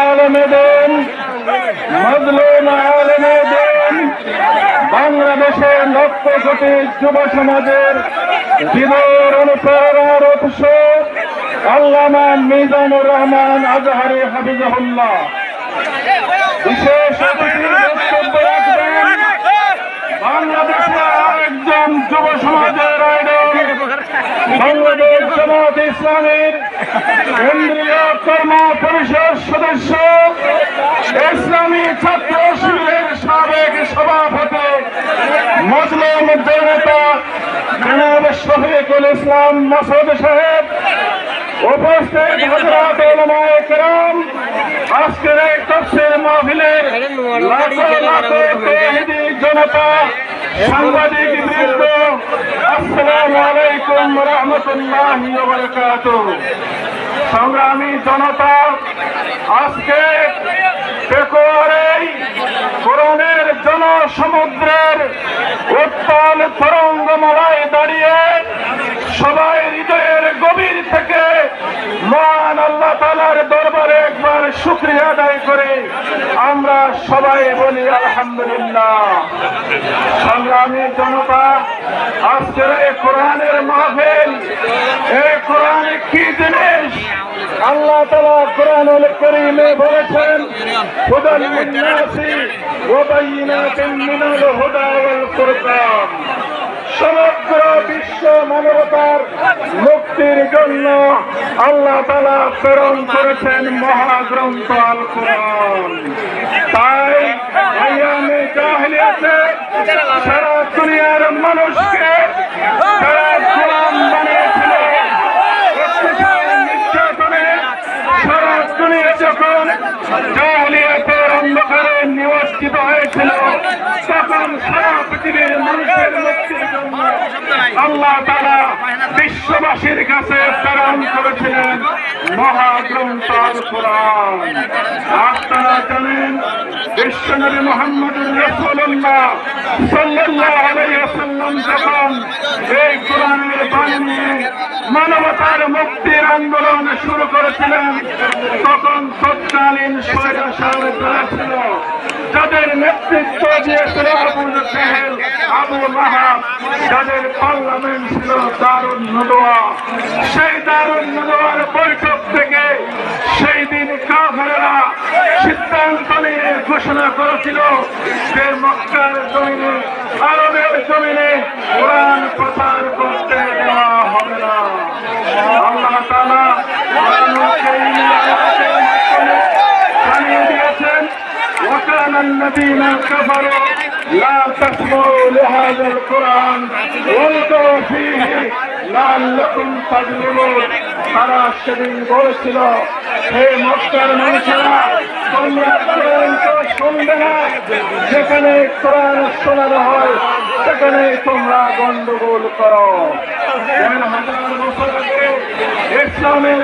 আলমেদিন মজলুম আলমেদিন বাংলাদেশের লক্ষ কোটি যুব সমাজের জীবন অনুপ্রেরণার উৎস আল্লামা মিজানুর রহমান আজহারি হাফিজাহুল্লাহ। বিশেষ বাংলাদেশের আরেকজন যুব সমাজের আইডল জামাত ইসলামের কেন্দ্রীয় কর্ম পরিষদ সদস্য, ইসলামী ছাত্র শিবিরের সাবেক সভাপতি, মজলুম জনতা জনাব শফিকুল ইসলাম মাসুদ সাহেব। উপস্থিত হজরত ওলামায়ে কেরাম, আজকের এই তফসির মাহফিলের লাখো লাখো জনতা, সাংবাদিক আসসালামু আলাইকুম রহমতুল্লাহি সংগ্রামী জনতা, আজকে পেকুয়ারেই কোরআনের জনসমুদ্রের উত্তাল তরঙ্গমালায় দাঁড়িয়ে সবাই হৃদয়ের গভীর থেকে মহান আল্লাহ তালার দরবারে শুক্রিয়া আদায় করে। আমরা সবাই বলি, আলহামদুলিল্লাহ। সংগ্রামী জনতা, আজকের এই কোরআনের মাহফিল এই কোরআন কি জিনিস? আল্লাহ তালা কোরআনুল করিমে বলেছেন, হুদাল লিন্নাসি ওয়া বাইয়িনাতিন মিনাল হুদা বিশ্ব মানবতার মুক্তির জন্য আল্লাহ তালা প্রেরণ করেছেন মহাগ্রন্থ আল কোরআন তাই আয়ামে জাহিলিয়াতে সারা দুনিয়ার মানুষকে সারা হয়েছিল, তখন সারা পৃথিবীর আল্লাহ তারা বিশ্ববাসীর কাছে প্রেরণ করেছিলেন মহাগ্রন্থ আল কোরআন। আপনারা জানেন বিশ্বনবী মোহাম্মদ রসুল্লাহ সাল্লাল্লাহু আলাইহি ওয়াসাল্লাম যখন মানবতার মুক্তির আন্দোলন শুরু করেছিলেন, তখন তৎকালীন যারা ছিল, যাদের নেতৃত্ব দিয়েছিল আবু জাহেল আবু লাহাব যাদের পার্লামেন্ট ছিল দারুণ নদোয়া, সেই দারুণ নদোয়ার বৈঠক থেকে সেই দিন কাফেরা সিদ্ধান্ত নিয়ে ঘোষণা করেছিল যে মক্কার জমিনে, আরবের জমিনে কোরআন প্রচার করতে الذين كفروا لا تسمعوا لهذا القرآن والقوا فيه لعلكم تغلبون তারা সেদিন বলেছিল হে মক্কার মানুষেরা তোমরা কোরআন তো শুনবে না যেখানে কোরআন শোনানো হয় সেখানে তোমরা গন্ডগোল করো দেড় হাজার বছর আগে ইসলামের